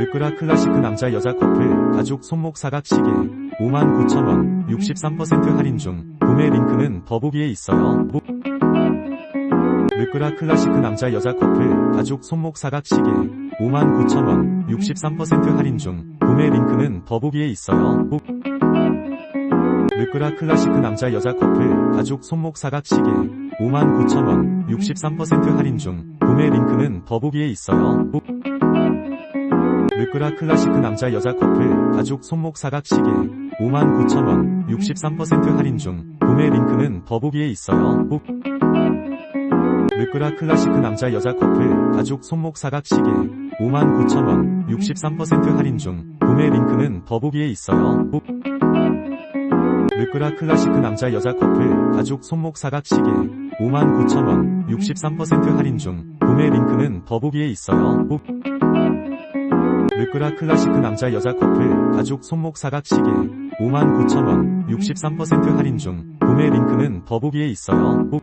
르크라 클래시크 남자 여자 커플 가죽 손목 사각 시계 59,000원 63% 할인 중 구매 링크는 더보기에 있어요. 모- 르크라 클래시크 남자 여자 커플 가죽 손목 사각 시계 59,000원 63% 할인 중 구매 링크는 더보기에 있어요. 모- 르크라 클래시크 남자 여자 커플 가죽 손목 사각 시계 59,000원 63% 할인 중 구매 링크는 더보기에 있어요. 모- 르크라 클래시크 남자 여자 커플 가죽 손목 사각 시계 59,000원 63% 할인 중 구매 링크는 더보기에 있어요. 모- 르크라 클래시크 남자 여자 커플 가죽 손목 사각 시계 59,000원 63% 할인 중 구매 링크는 더보기에 있어요. 모- 르크라 클래시크 남자 여자 커플 가죽 손목 사각 시계 59,000원 63% 할인 중 구매 링크는 더보기에 있어요. 모- 르크라 클래시크 남자 여자 커플 가죽 손목 사각 시계 59,000원 63% 할인 중 구매 링크는 더보기에 있어요. 모-